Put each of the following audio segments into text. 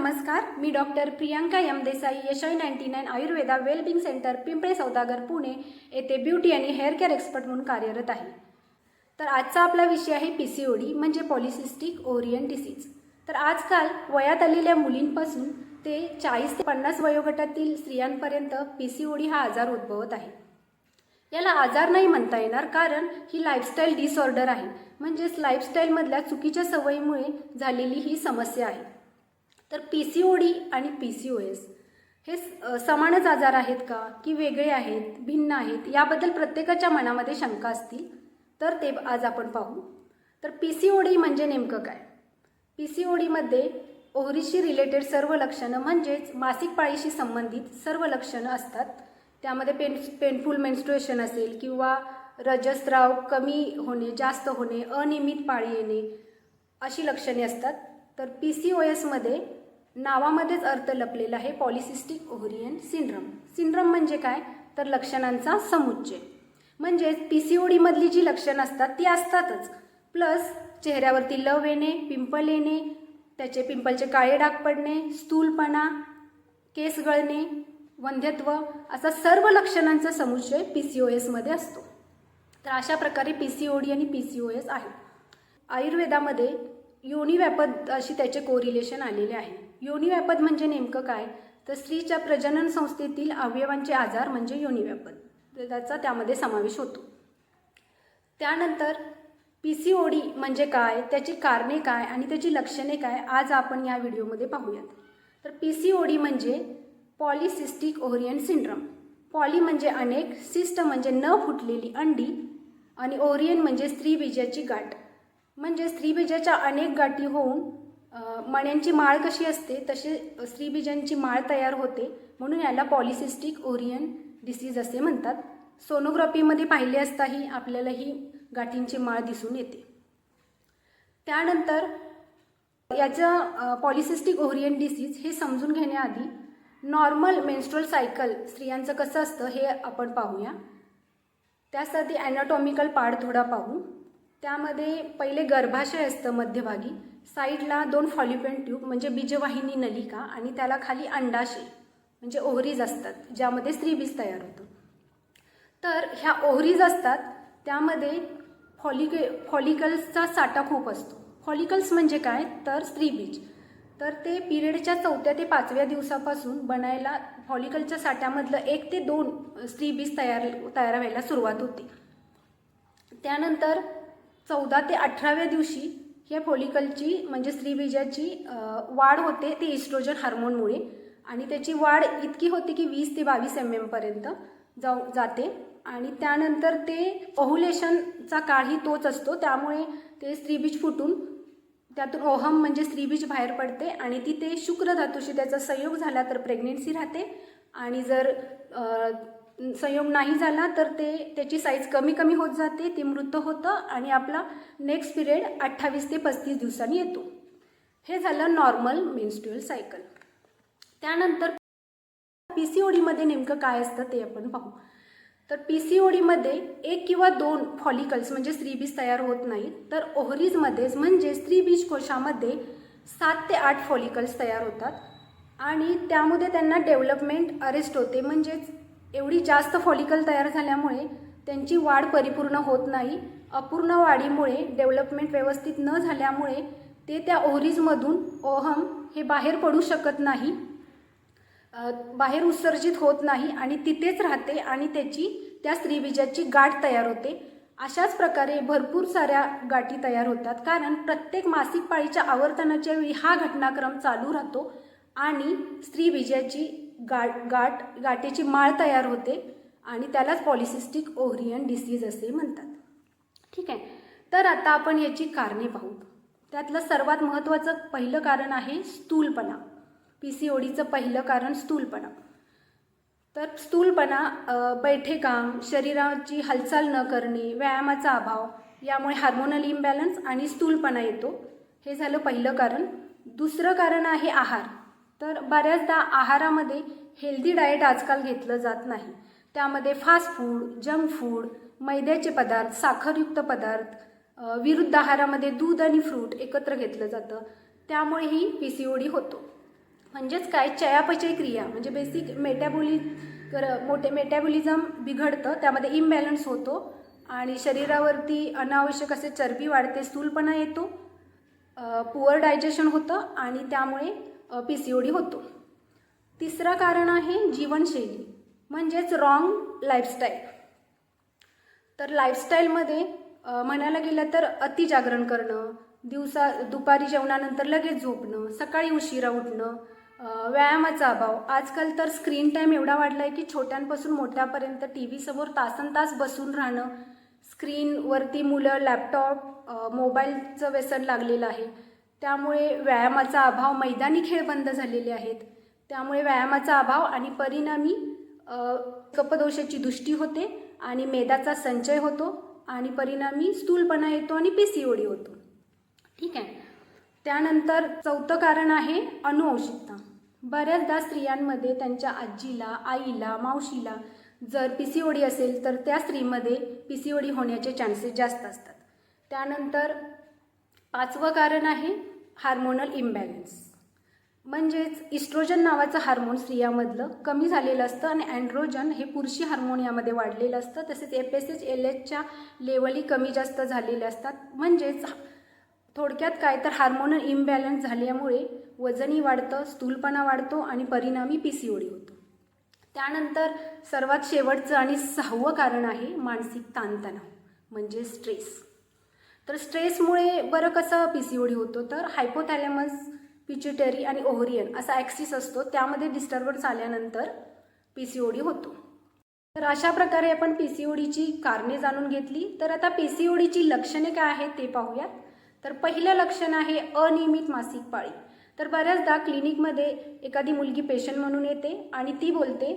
नमस्कार मी doctor Priyanka M Desai यशाई ninety nine Ayurveda wellbeing centre Pimple Saudagar Pune येथे beauty आणि हेअर केअर एक्सपर्ट म्हणून कार्यरत आहे. तर आजचा आपला विषय आहे पी सी ओ डी म्हणजे पॉलिसिस्टिक ओरियन डिसीज. तर आजकाल वयात आलेल्या मुलींपासून ते चाळीस ते पन्नास वयोगटातील स्त्रियांपर्यंत पी सी ओ डी हा आजार उद्भवत आहे. याला आजार नाही म्हणता येणार कारण ही लाईफस्टाईल डिसऑर्डर आहे. म्हणजेच लाईफस्टाईलमधल्या चुकीच्या सवयीमुळे झालेली ही समस्या आहे. तर पी सी ओ डी आणि पी सी ओ एस हे समानच आजार आहेत का? की वेगळे आहेत भिन्न आहेत? याबद्दल प्रत्येकाच्या मनामध्ये शंका असतील. तर ते आज आपण पाहू. तर पी सी ओ डी म्हणजे नेमकं काय? पी सी ओ डीमध्ये ओहरीशी रिलेटेड सर्व लक्षणं म्हणजेच मासिक पाळीशी संबंधित सर्व लक्षणं असतात. त्यामध्ये पेन पेनफुल मेन्स्ट्रुएशन असेल किंवा रजस्राव कमी होणे जास्त होणे अनियमित पाळी येणे अशी लक्षणे असतात. तर पी सी ओ एसमध्ये नावामध्येच अर्थ लपलेला आहे पॉलिसिस्टिक ओव्हरियन सिंड्रम सिंड्रम म्हणजे काय? तर लक्षणांचा समुच्चय. म्हणजेच पी सी ओ डीमधली जी लक्षणं असतात ती असतातच. प्लस चेहऱ्यावरती लव येणे पिंपल येणे त्याचे पिंपलचे काळे डाग पडणे स्थूलपणा केस गळणे वंध्यत्व असा सर्व लक्षणांचा समुच्चय पी सी ओ एसमध्ये असतो. तर अशा प्रकारे पी सी ओ डी आणि पी सी ओ एस आहे आयुर्वेदामध्ये योनिव्यापद अशी त्याचे कोरिलेशन आलेले आहे. योनिव्यापद म्हणजे नेमकं काय? तर स्त्रीच्या प्रजनन संस्थेतील अवयवांचे आजार म्हणजे योनिव्यापद. त्याचा त्यामध्ये समावेश होतो. त्यानंतर पी सी ओ डी म्हणजे काय? त्याची कारणे काय आणि त्याची लक्षणे काय? आज आपण या व्हिडिओमध्ये पाहूयात. तर पी सी ओ डी म्हणजे पॉलिसिस्टिक ओव्हरियन सिंड्रम. पॉली म्हणजे अनेक सिस्ट म्हणजे न फुटलेली अंडी आणि ओरियन म्हणजे स्त्रीबीजाची गाठ. म्हणजे स्त्रीबीजाच्या अनेक गाठी होऊन मण्यांची माळ कशी असते तशी स्त्रीबीजांची माळ तयार होते. म्हणून याला पॉलिसिस्टिक ओरियन डिसीज असे म्हणतात. सोनोग्राफीमध्ये पाहिले असताही आपल्याला ही गाठींची माळ दिसून येते. त्यानंतर याचं पॉलिसिस्टिक ओरियन डिसीज हे समजून घेण्याआधी नॉर्मल मेन्स्ट्रल सायकल स्त्रियांचं कसं असतं हे आपण पाहूया. त्यासाठी ॲनाटॉमिकल पार्ट थोडा पाहू. त्यामध्ये पहिले गर्भाशय असतं मध्यभागी. साईडला दोन फॉलिपेन ट्यूब म्हणजे बीजवाहिनी नलिका आणि त्याला खाली अंडाशी म्हणजे ओव्हरीज असतात ज्यामध्ये स्त्रीबीज तयार होतं. तर ह्या ओव्हरीज असतात त्यामध्ये फॉलिके फॉलिकल्सचा साठा खूप असतो. फॉलिकल्स म्हणजे काय? तर स्त्रीबीज तर ते पिरियडच्या चौथ्या ते पाचव्या दिवसापासून बनायला फॉलिकलच्या साठ्यामधलं एक ते दोन स्त्रीबीज तयार तयार व्हायला सुरुवात होते. त्यानंतर चौदा ते अठराव्या दिवशी या फॉलिकलची म्हणजे स्त्रीबीजाची वाढ होते ते इस्ट्रोजन हार्मोनमुळे आणि त्याची वाढ इतकी होते की वीस ते बावीस एम एमपर्यंत जाऊ जाते. आणि त्यानंतर ते ओहुलेशनचा काळही तोच असतो. त्यामुळे ते स्त्रीबीज फुटून त्यातून ओहम म्हणजे स्त्रीबीज बाहेर पडते. आणि तिथे शुक्र धातूशी त्याचा संयोग झाला तर प्रेग्नेन्सी राहते. आणि जर संयोग नाही झाला तर ते त्याची साईज कमी कमी होत जाते ते मृत होतं आणि आपला नेक्स्ट पिरियड अठ्ठावीस ते पस्तीस दिवसांनी येतो. हे झालं नॉर्मल मेन्स्ट्युअल सायकल त्यानंतर पी सी ओ डीमध्ये नेमकं काय असतं ते आपण पाहू. तर पी सी ओ डीमध्ये एक किंवा दोन फॉलिकल्स म्हणजे स्त्रीबीज तयार होत नाहीत. तर ओहरीजमध्येच म्हणजे स्त्रीबीज कोशामध्ये सात ते आठ फॉलिकल्स तयार होतात. आणि त्यामध्ये त्यांना डेव्हलपमेंट अरेस्ट होते म्हणजेच एवढी जास्त फॉलिकल तयार झाल्यामुळे त्यांची वाढ परिपूर्ण होत नाही. अपूर्ण वाढीमुळे डेव्हलपमेंट व्यवस्थित न झाल्यामुळे ते त्या ओव्हरीजमधून ओहम हे बाहेर पडू शकत नाही. बाहेर उत्सर्जित होत नाही आणि तिथेच राहते आणि त्याची त्या स्त्रीबीजाची गाठ तयार होते. अशाच प्रकारे भरपूर साऱ्या गाठी तयार होतात. कारण प्रत्येक मासिक पाळीच्या आवर्तनाच्या वेळी हा घटनाक्रम चालू राहतो आणि स्त्रीबीजाची गाठ गाठ गाठीची माळ तयार होते आणि त्यालाच पॉलिसिस्टिक ओव्हरियन डिसीज असे म्हणतात. ठीक आहे. तर आता आपण याची कारणे पाहू. त्यातलं सर्वात महत्त्वाचं पहिलं कारण आहे स्थूलपणा. पी सी ओडीचं पहिलं कारण स्थूलपणा. तर स्थूलपणा बैठे काम शरीराची हालचाल न करणे व्यायामाचा अभाव यामुळे हार्मोनल इम्बॅलन्स आणि स्थूलपणा येतो. हे झालं पहिलं कारण. दुसरं कारण आहे आहार. तर बऱ्याचदा आहारामध्ये हेल्दी डाएट आजकाल घेतलं जात नाही. त्यामध्ये फास्ट फूड जंक फूड मैद्याचे पदार्थ साखरयुक्त पदार्थ विरुद्ध आहारामध्ये दूध आणि फ्रूट एकत्र घेतलं जातं. त्यामुळेही पी सी ओ डी होतो. म्हणजेच काय? चयापचय क्रिया म्हणजे बेसिक मेटॅबोली कर मोठे मेटॅबॉलिझम बिघडतं त्यामध्ये इम्बॅलन्स होतो आणि शरीरावरती अनावश्यक असे चरबी वाढते स्थूलपणा येतो पुअर डायजेशन होतं आणि त्यामुळे पी सी ओ डी होतो. तिसरं कारण आहे जीवनशैली म्हणजेच रॉंग लाईफस्टाईल तर लाईफस्टाईलमध्ये म्हणायला गेलं तर अतिजागरण करणं दिवसा दुपारी जेवणानंतर लगेच झोपणं सकाळी उशिरा उठणं व्यायामाचा अभाव. आजकाल तर स्क्रीन टाईम एवढा वाढला आहे की छोट्यांपासून मोठ्यापर्यंत टी व्ही समोर तासन तास बसून राहणं स्क्रीनवरती मुलं लॅपटॉप मोबाईलचं व्यसन लागलेलं आहे. त्यामुळे व्यायामाचा अभाव मैदानी खेळ बंद झालेले आहेत. त्यामुळे व्यायामाचा अभाव आणि परिणामी कपदोषाची दृष्टी होते आणि मेदाचा संचय होतो आणि परिणामी स्थूलपणा येतो आणि पी सी होतो. ठीक आहे. त्यानंतर चौथं कारण आहे अनुवंशिकता बऱ्याचदा स्त्रियांमध्ये त्यांच्या आजीला आईला मावशीला जर पी सी ओडी असेल तर त्या स्त्रीमध्ये पी सी ओ डी होण्याचे चान्सेस जास्त असतात. त्यानंतर पाचवं कारण आहे हार्मोनल इम्बॅलन्स. म्हणजेच इस्ट्रोजन नावाचं हार्मोन स्त्रियामधलं कमी झालेलं असतं आणि अँड्रोजन हे पुरुषी हार्मोन यामध्ये वाढलेलं असतं. तसेच एफ एस एच एल एचच्या लेवलही कमी जास्त झालेल्या असतात. म्हणजेच थोडक्यात काय तर हार्मोनल इम्बॅलन्स झाल्यामुळे वजनही वाढतं स्थूलपणा वाढतो आणि परिणामी पी सी ओडी होतो. त्यानंतर सर्वात शेवटचं आणि सहावं कारण आहे मानसिक ताणतणाव म्हणजे स्ट्रेस. तर स्ट्रेसमुळे बरं कसं पी सी ओ डी होतो? तर हायपोथॅलेमस पिच्युटरी आणि ओव्हरियन असा ॲक्सिस असतो. त्यामध्ये डिस्टर्बन्स आल्यानंतर पी सी ओ डी होतो. तर अशा प्रकारे आपण पी सी ओ डीची कारणे जाणून घेतली. तर आता पी सी ओ डीची लक्षणे काय आहेत ते पाहूयात. तर पहिलं लक्षण आहे अनियमित मासिक पाळी. तर बऱ्याचदा क्लिनिकमध्ये एखादी मुलगी पेशंट म्हणून येते आणि ती बोलते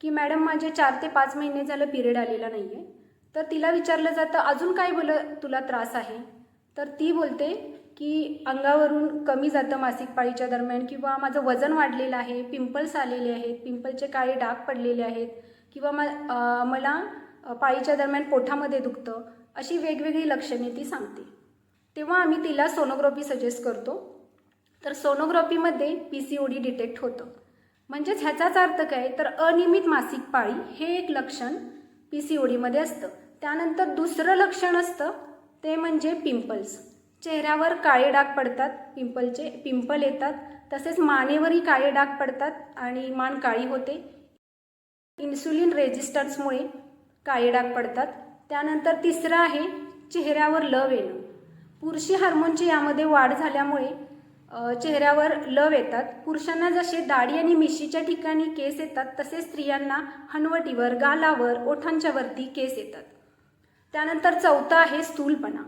की मॅडम माझे चार ते पाच महिने झालं पिरियड आलेला नाही आहे तर तिला विचारलं जातं अजून काय बोल तुला त्रास आहे? तर ती बोलते की अंगावरून कमी जातं मासिक पाळीच्या दरम्यान किंवा माझं वजन वाढलेलं आहे पिंपल्स आलेले आहेत पिंपलचे काळे डाग पडलेले आहेत किंवा म मला पाळीच्या दरम्यान पोठामध्ये दुखतं अशी वेगवेगळी लक्षणे ती सांगते. तेव्हा आम्ही तिला सोनोग्राफी सजेस्ट करतो. तर सोनोग्राफीमध्ये P C O D detect होतं. म्हणजेच ह्याचाच अर्थ काय? तर अनियमित मासिक पाळी हे एक लक्षण पी सी ओ डीमध्ये असतं. त्यानंतर दुसरं लक्षण असतं ते म्हणजे पिंपल्स. चेहऱ्यावर काळे डाग पडतात पिंपलचे पिंपल येतात तसेच मानेवरही काळे डाग पडतात आणि मान काळी होते. इन्सुलिन रेजिस्टन्समुळे काळे डाग पडतात. त्यानंतर तिसरं आहे चेहऱ्यावर लव येणं पुरुषी हार्मोनची यामध्ये वाढ झाल्यामुळे चेहऱ्यावर लव येतात. पुरुषांना जसे दाढी आणि मिशीच्या ठिकाणी केस येतात तसे स्त्रियांना हनवटीवर गालावर ओठांच्या वरती केस येतात. त्यानंतर चौथं आहे स्थूलपणा.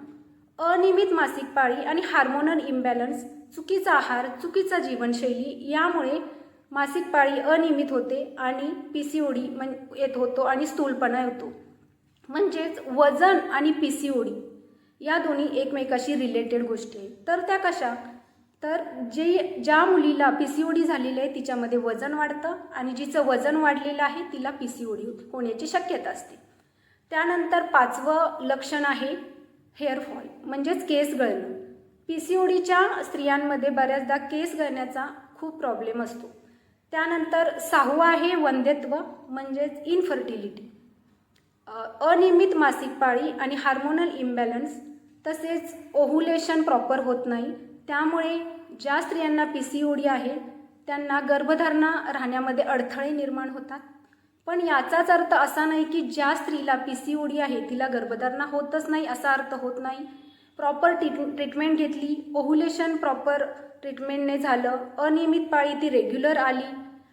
अनियमित मासिक पाळी आणि हार्मोनल इम्बॅलन्स चुकीचा आहार चुकीचा जीवनशैली यामुळे मासिक पाळी अनियमित होते आणि पी सी ओ डी म्हण येत होतो आणि स्थूलपणा येतो. म्हणजेच वजन आणि पी सी ओ डी या दोन्ही एकमेकाशी रिलेटेड गोष्टी आहेत. तर त्या कशा? तर जे ज्या मुलीला पी सी ओ डी झालेली आहे तिच्यामध्ये वजन वाढतं आणि जिचं वजन वाढलेलं आहे तिला पी सी ओ डी होण्याची शक्यता असते. त्यानंतर पाचवं लक्षण आहे हेअरफॉल म्हणजेच केस गळणं. पी सी ओ डीच्या स्त्रियांमध्ये बऱ्याचदा केस गळण्याचा खूप प्रॉब्लेम असतो. त्यानंतर सहावं आहे वंध्यत्व म्हणजेच इनफर्टिलिटी अनियमित मासिक पाळी आणि हार्मोनल इम्बॅलन्स तसेच ओव्हुलेशन प्रॉपर होत नाही त्यामुळे ज्या स्त्रियांना पी सी ओ डी आहे त्यांना गर्भधारणा राहण्यामध्ये अडथळे निर्माण होतात. पण याचाच अर्थ असा नाही की ज्या स्त्रीला पी सी ओ डी आहे तिला गर्भधारणा होतच नाही असा अर्थ होत नाही. प्रॉपर ट्रीट ट्रीटमेंट घेतली ओहुलेशन प्रॉपर ट्रीटमेंटने झालं अनियमित पाळी ती रेग्युलर आली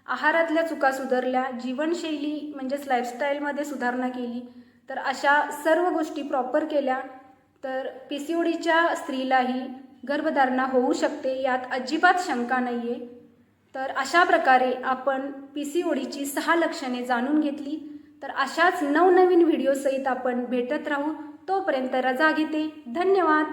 आहारातल्या चुका सुधारल्या जीवनशैली म्हणजेच लाईफस्टाईलमध्ये सुधारणा केली तर अशा सर्व गोष्टी प्रॉपर केल्या तर पी सी ओ डीच्या स्त्रीलाही गर्भधारणा होऊ शकते यात अजिबात शंका नाही आहे तर अशा प्रकारे आपण पी सी ओडीची सहा लक्षणे जाणून घेतली. तर अशाच नवनवीन व्हिडिओसहित आपण भेटत राहू. तोपर्यंत रजा घेते. धन्यवाद.